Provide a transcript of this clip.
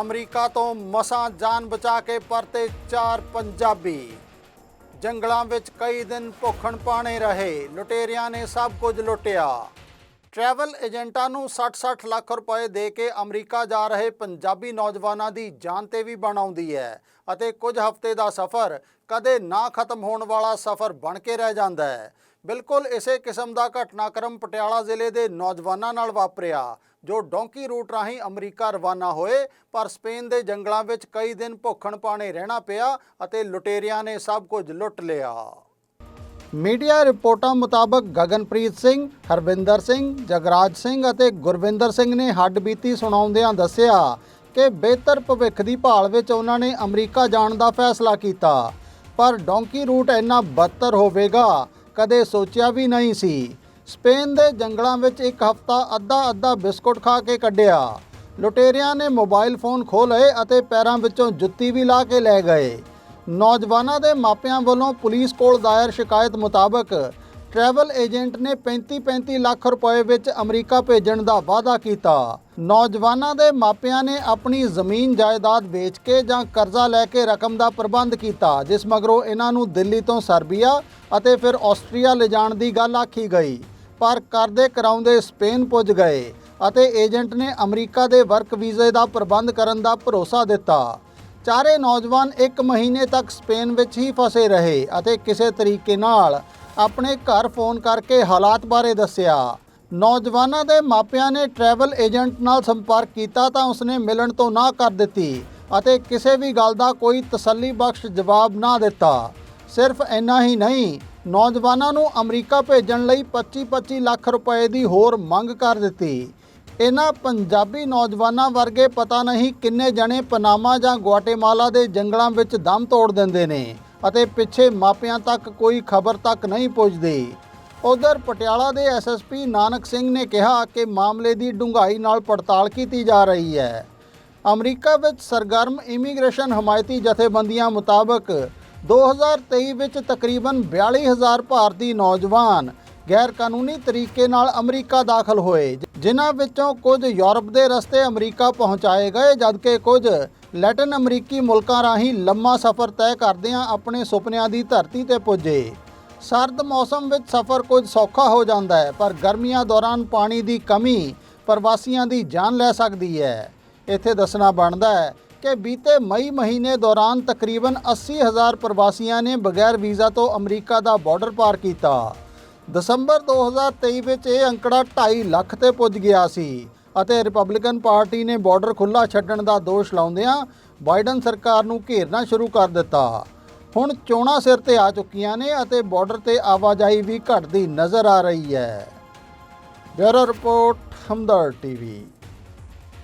America ਤੋਂ ਮਸਾਂ ਜਾਨ ਬਚਾ ਕੇ ਪਰਤੇ ਚਾਰ ਪੰਜਾਬੀ। ਜੰਗਲਾਂ ਵਿੱਚ ਕਈ ਦਿਨ ਭੁੱਖਣ ਪਾਣੇ ਰਹੇ, ਲੁਟੇਰਿਆਂ ਨੇ ਸਭ ਕੁਝ ਲੁੱਟਿਆ। ਟਰੈਵਲ ਏਜੰਟਾਂ ਨੂੰ 60-60 ਲੱਖ ਰੁਪਏ ਦੇ ਕੇ ਅਮਰੀਕਾ ਜਾ ਰਹੇ ਪੰਜਾਬੀ ਨੌਜਵਾਨਾਂ ਦੀ ਜਾਨ ਤੇ ਵੀ ਬਣ ਆਉਂਦੀ ਹੈ ਅਤੇ ਕੁਝ ਹਫ਼ਤੇ ਦਾ ਸਫ਼ਰ ਕਦੇ ਨਾ ਖਤਮ ਹੋਣ ਵਾਲਾ ਸਫ਼ਰ ਬਣ ਕੇ ਰਹਿ ਜਾਂਦਾ ਹੈ। ਬਿਲਕੁਲ ਇਸੇ ਕਿਸਮ ਦਾ ਘਟਨਾਕ੍ਰਮ ਪਟਿਆਲਾ ਜ਼ਿਲ੍ਹੇ ਦੇ ਨੌਜਵਾਨਾਂ ਨਾਲ ਵਾਪਰਿਆ, ਜੋ ਡੋਂਕੀ ਰੂਟ ਰਾਹੀਂ ਅਮਰੀਕਾ ਰਵਾਨਾ ਹੋਏ, ਪਰ ਸਪੇਨ ਦੇ ਜੰਗਲਾਂ ਵਿੱਚ ਕਈ ਦਿਨ ਭੁੱਖਣ ਪਾਣੇ ਰਹਿਣਾ ਪਿਆ ਅਤੇ ਲੁਟੇਰਿਆਂ ਨੇ ਸਭ ਕੁਝ ਲੁੱਟ ਲਿਆ। ਮੀਡੀਆ ਰਿਪੋਰਟਾਂ ਮੁਤਾਬਕ ਗਗਨਪ੍ਰੀਤ ਸਿੰਘ, ਹਰਵਿੰਦਰ ਸਿੰਘ, ਜਗਰਾਜ ਸਿੰਘ ਅਤੇ ਗੁਰਵਿੰਦਰ ਸਿੰਘ ਨੇ ਹੱਡਬੀਤੀ ਸੁਣਾਉਂਦਿਆਂ ਦੱਸਿਆ ਕਿ ਬਿਹਤਰ ਭਵਿੱਖ ਦੀ ਭਾਲ ਵਿੱਚ ਉਹਨਾਂ ਨੇ ਅਮਰੀਕਾ ਜਾਣ ਦਾ ਫੈਸਲਾ ਕੀਤਾ। ਪਰ ਡੋਂਕੀ ਰੂਟ ਇੰਨਾ ਬਦਤਰ ਹੋਵੇਗਾ ਕਦੇ ਸੋਚਿਆ ਵੀ ਨਹੀਂ ਸੀ। ਸਪੇਨ ਦੇ ਜੰਗਲਾਂ ਵਿੱਚ ਇੱਕ ਹਫ਼ਤਾ ਅੱਧਾ ਅੱਧਾ ਬਿਸਕੁਟ ਖਾ ਕੇ ਕੱਢਿਆ। ਲੁਟੇਰਿਆਂ ਨੇ ਮੋਬਾਈਲ ਫੋਨ ਖੋਹ ਲਏ ਅਤੇ ਪੈਰਾਂ ਵਿੱਚੋਂ ਜੁੱਤੀ ਵੀ ਲਾ ਕੇ ਲੈ ਗਏ। ਨੌਜਵਾਨਾਂ ਦੇ ਮਾਪਿਆਂ ਵੱਲੋਂ ਪੁਲਿਸ ਕੋਲ ਦਾਇਰ ਸ਼ਿਕਾਇਤ ਮੁਤਾਬਕ ਟਰੈਵਲ ਏਜੰਟ ਨੇ 35-35 ਲੱਖ ਰੁਪਏ ਵਿੱਚ ਅਮਰੀਕਾ ਭੇਜਣ ਦਾ ਵਾਅਦਾ ਕੀਤਾ। ਨੌਜਵਾਨਾਂ ਦੇ ਮਾਪਿਆਂ ਨੇ ਆਪਣੀ ਜ਼ਮੀਨ ਜਾਇਦਾਦ ਵੇਚ ਕੇ ਜਾਂ ਕਰਜ਼ਾ ਲੈ ਕੇ ਰਕਮ ਦਾ ਪ੍ਰਬੰਧ ਕੀਤਾ, ਜਿਸ ਮਗਰੋਂ ਇਹਨਾਂ ਨੂੰ ਦਿੱਲੀ ਤੋਂ ਸਰਬੀਆ ਅਤੇ ਫਿਰ ਆਸਟਰੀਆ ਲਿਜਾਣ ਦੀ ਗੱਲ ਆਖੀ ਗਈ। ਪਰ ਕਰਦੇ ਕਰਾਉਂਦੇ ਸਪੇਨ ਪੁੱਜ ਗਏ ਅਤੇ ਏਜੰਟ ਨੇ ਅਮਰੀਕਾ ਦੇ ਵਰਕ ਵੀਜ਼ੇ ਦਾ ਪ੍ਰਬੰਧ ਕਰਨ ਦਾ ਭਰੋਸਾ ਦਿੱਤਾ। ਚਾਰੇ ਨੌਜਵਾਨ 1 ਮਹੀਨੇ ਤੱਕ ਸਪੇਨ ਵਿੱਚ ਹੀ ਫਸੇ ਰਹੇ ਅਤੇ ਕਿਸੇ ਤਰੀਕੇ ਨਾਲ ਆਪਣੇ ਘਰ ਫੋਨ ਕਰਕੇ ਹਾਲਾਤ ਬਾਰੇ ਦੱਸਿਆ। ਨੌਜਵਾਨਾਂ ਦੇ ਮਾਪਿਆਂ ਨੇ ਟਰੈਵਲ ਏਜੰਟ ਨਾਲ ਸੰਪਰਕ ਕੀਤਾ ਤਾਂ ਉਸਨੇ ਮਿਲਣ ਤੋਂ ਨਾ ਕਰ ਦਿੱਤੀ ਅਤੇ ਕਿਸੇ ਵੀ ਗੱਲ ਦਾ ਕੋਈ ਤਸੱਲੀਬਖਸ਼ ਜਵਾਬ ਨਾ ਦਿੱਤਾ। ਸਿਰਫ ਇੰਨਾ ਹੀ ਨਹੀਂ, ਨੌਜਵਾਨਾਂ ਨੂੰ ਅਮਰੀਕਾ ਭੇਜਣ ਲਈ 25-25 ਲੱਖ ਰੁਪਏ ਦੀ ਹੋਰ ਮੰਗ ਕਰ ਦਿੱਤੀ। ਇਹਨਾਂ ਪੰਜਾਬੀ ਨੌਜਵਾਨਾਂ ਵਰਗੇ ਪਤਾ ਨਹੀਂ ਕਿੰਨੇ ਜਣੇ ਪਨਾਮਾ ਜਾਂ ਗੁਆਟੇਮਾਲਾ ਦੇ ਜੰਗਲਾਂ ਵਿੱਚ ਦਮ ਤੋੜ ਦਿੰਦੇ ਨੇ। ਅਤੇ ਪਿੱਛੇ ਮਾਪਿਆਂ ਤੱਕ ਕੋਈ ਖਬਰ ਤੱਕ ਨਹੀਂ ਪਹੁੰਚਦੀ ਉਧਰ ਪਟਿਆਲਾ ਦੇ ਐਸਐਸਪੀ ਨਾਨਕ ਸਿੰਘ ਨੇ ਕਿਹਾ ਕਿ ਮਾਮਲੇ ਦੀ ਡੂੰਘਾਈ ਨਾਲ ਪੜਤਾਲ ਕੀਤੀ ਜਾ ਰਹੀ ਹੈ। ਅਮਰੀਕਾ ਵਿੱਚ ਸਰਗਰਮ ਇਮੀਗ੍ਰੇਸ਼ਨ ਹਮਾਇਤੀ ਜਥੇਬੰਦੀਆਂ ਮੁਤਾਬਕ 2023 ਵਿੱਚ ਤਕਰੀਬਨ 42000 ਭਾਰਤੀ ਨੌਜਵਾਨ ਗੈਰ ਕਾਨੂੰਨੀ ਤਰੀਕੇ ਨਾਲ ਅਮਰੀਕਾ ਦਾਖਲ ਹੋਏ, ਜਿਨ੍ਹਾਂ ਵਿੱਚੋਂ ਕੁਝ ਯੂਰਪ ਦੇ ਰਸਤੇ ਅਮਰੀਕਾ ਪਹੁੰਚਾਏ ਗਏ, ਜਦਕਿ ਕੁਝ ਲੈਟਿਨ ਅਮਰੀਕੀ ਮੁਲਕਾਂ ਰਾਹੀਂ ਲੰਮਾ ਸਫ਼ਰ ਤੈਅ ਕਰਦਿਆਂ ਆਪਣੇ ਸੁਪਨਿਆਂ ਦੀ ਧਰਤੀ ਤੇ ਪੁੱਜੇ। ਸਰਦ ਮੌਸਮ ਵਿੱਚ ਸਫ਼ਰ ਕੁਝ ਸੌਖਾ ਹੋ ਜਾਂਦਾ ਹੈ, ਪਰ ਗਰਮੀਆਂ ਦੌਰਾਨ ਪਾਣੀ ਦੀ ਕਮੀ ਪ੍ਰਵਾਸੀਆਂ ਦੀ ਜਾਨ ਲੈ ਸਕਦੀ ਹੈ। ਇੱਥੇ ਦੱਸਣਾ ਬਣਦਾ ਹੈ ਕਿ ਬੀਤੇ ਮਈ ਮਹੀਨੇ ਦੌਰਾਨ ਤਕਰੀਬਨ 80000 ਪ੍ਰਵਾਸੀਆਂ ਨੇ ਬਗੈਰ ਵੀਜ਼ਾ ਤੋਂ ਅਮਰੀਕਾ ਦਾ ਬਾਰਡਰ ਪਾਰ ਕੀਤਾ। ਦਸੰਬਰ 2023 ਵਿੱਚ ਇਹ ਅੰਕੜਾ 2.5 ਲੱਖ ਤੇ ਪੁੱਜ ਗਿਆ ਸੀ। ਅਤੇ ਰਿਪਬਲਿਕਨ ਪਾਰਟੀ ਨੇ ਬਾਰਡਰ ਖੁੱਲਾ ਛੱਡਣ ਦਾ ਦੋਸ਼ ਲਾਉਂਦਿਆਂ ਬਾਈਡਨ ਸਰਕਾਰ ਨੂੰ ਘੇਰਨਾ ਸ਼ੁਰੂ ਕਰ ਦਿੱਤਾ। ਹੁਣ ਚੋਣਾਂ ਸਿਰ ਤੇ ਆ ਚੁੱਕੀਆਂ ਨੇ ਅਤੇ ਬਾਰਡਰ ਤੇ ਆਵਾਜਾਈ ਵੀ ਘਟਦੀ ਨਜ਼ਰ ਆ ਰਹੀ ਹੈ। Bureau report Hamdard TV.